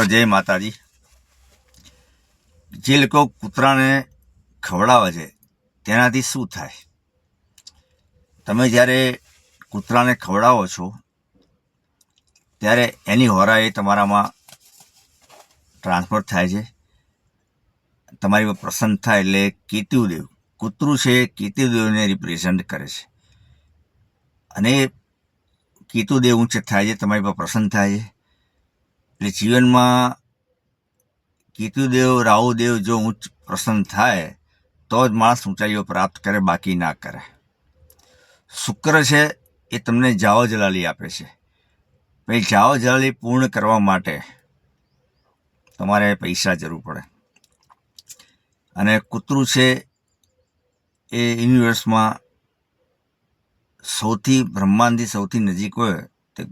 મિત્રો જય માતાજી. જે લોકો કૂતરાને ખવડાવે છે, તેનાથી શું થાય? તમે જ્યારે કૂતરાને ખવડાવો છો, ત્યારે એની હોરા એ તમારામાં ટ્રાન્સફર થાય છે. તમારી પર પ્રસન્ન થાય એટલે કેતુદેવ, કૂતરું છે, કેતુદેવને રિપ્રેઝન્ટ કરે છે. અને કેતુદેવ ઊંચે થાય છે, તમારી પર પ્રસન્ન થાય છે. એટલે જીવનમાં કેતુદેવ, રાહુદેવ જો ઉચ્ચ પ્રસન્ન થાય, તો જ માણસ ઊંચાઈઓ પ્રાપ્ત કરે, બાકી ના કરે. શુક્ર છે, એ તમને જાઓ જલાલી આપે છે. પછી જાઓ જલાલી પૂર્ણ કરવા માટે તમારે પૈસા જરૂર પડે. અને કૂતરું છે, એ યુનિવર્સમાં સૌથી બ્રહ્માંડથી સૌથી નજીક હોય તે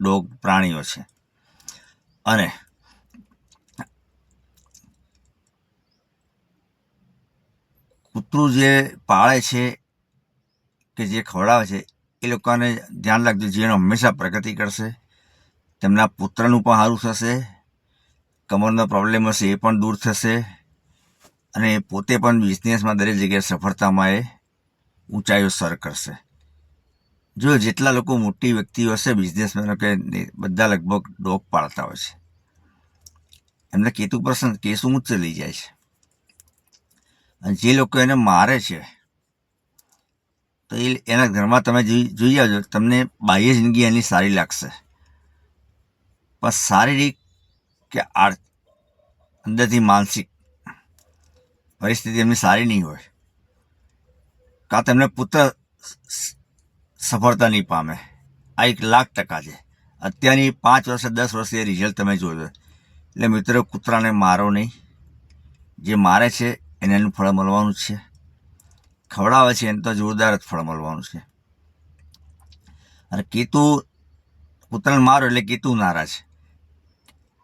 ડોગ પ્રાણીઓ છે. અને કૂતરું જે પાળે છે કે જે ખવડાવે છે, એ લોકોને ધ્યાન રાખજો જીવન હંમેશા પ્રગતિ કરશે. તેમના પુત્રનું પણ સારું થશે, કમરનો પ્રોબ્લેમ હશે, એ પણ દૂર થશે, અને પોતે પણ બિઝનેસમાં દરેક જગ્યાએ સફળતામાં એ ઊંચાઈઓ સર કરશે. જો જેટલા લોકો મોટી વ્યક્તિઓ હશે બિઝનેસમેનો કે બધા લગભગ ડોગ પાળતા હોય છે. એમને કેતુ પ્રસન્ન કેસ ઊંચ લઈ જાય છે. અને જે લોકો એને મારે છે, તો એ એના ઘરમાં તમે જોઈ જોઈ આવજો, તમને બાહ્ય જિંદગી એની સારી લાગશે. પણ શારીરિક કે આર્થ અંદરથી માનસિક પરિસ્થિતિ એમની સારી નહીં હોય. કાં તેમને પુત્ર સફળતા નહીં પામે. આ એક લાખ ટકા છે. અત્યારની પાંચ વર્ષે દસ વર્ષે રિઝલ્ટ તમે જોયું એટલે મિત્રો, કૂતરાને મારો નહીં. જે મારે છે, એને એનું ફળ મળવાનું છે. ખવડાવે છે, એને તો જોરદાર જ ફળ મળવાનું છે. અને કેતુ કૂતરાને મારો એટલે કેતુ નારાજ.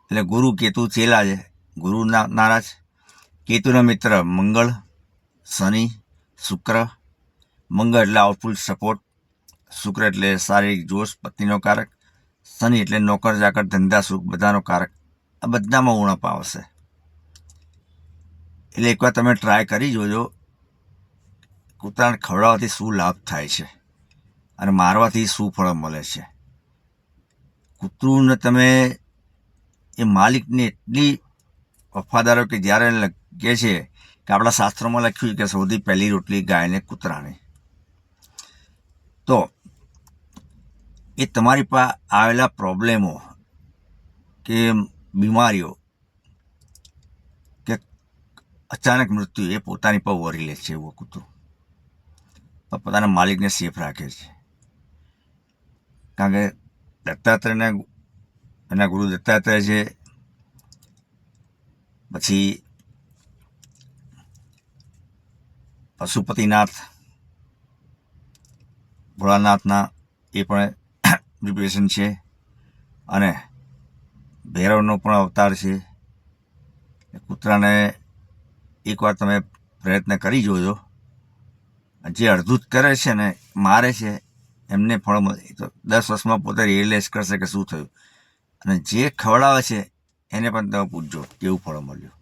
એટલે ગુરુ કેતુ ચેલા છે. ગુરુ નારાજ. કેતુના મિત્ર મંગળ, શનિ, શુક્ર. મંગળ એટલે આઉટફુલ સપોર્ટ શુક્ર એટલે શારીરિક જોશ, પત્નીનો કારક, શનિ એટલે નોકર ચાકર ધંધા, સુખ, બધાનો કારક. આ બધામાં ઉણપ આવશે. એટલે એકવાર તમે ટ્રાય કરી જોજો, કૂતરાને ખવડાવવાથી શું લાભ થાય છે અને મારવાથી શું ફળ મળે છે. કૂતરુંને તમે, એ માલિકને એટલી વફાદારો કે જ્યારે કહે છે કે આપણા શાસ્ત્રોમાં લખ્યું છે કે સૌથી પહેલી રોટલી ગાયને કૂતરાને. તો એ તમારી પાસે આવેલા પ્રોબ્લેમો કે બીમારીઓ કે અચાનક મૃત્યુ એ પોતાની પર વરી લે છે એવું કૂતરું. પોતાના માલિકને સેફ રાખે છે. કારણ કે દત્તાત્રેયના એના ગુરુ દત્તાત્રેય છે. પછી પશુપતિનાથ, ભોળાનાથના એ પણ રિપ્રેઝન છે અને ભૈરવનો પણ અવતાર છે. કૂતરાને એકવાર તમે પ્રયત્ન કરી જોજો. જે અડધૂત કરે છે ને, મારે છે, એમને ફળ મળે તો દસ વર્ષમાં પોતે રિયલાઇઝ કરશે કે શું થયું. અને જે ખવડાવે છે, એને પણ તમે પૂછજો કેવું ફળ મળ્યું.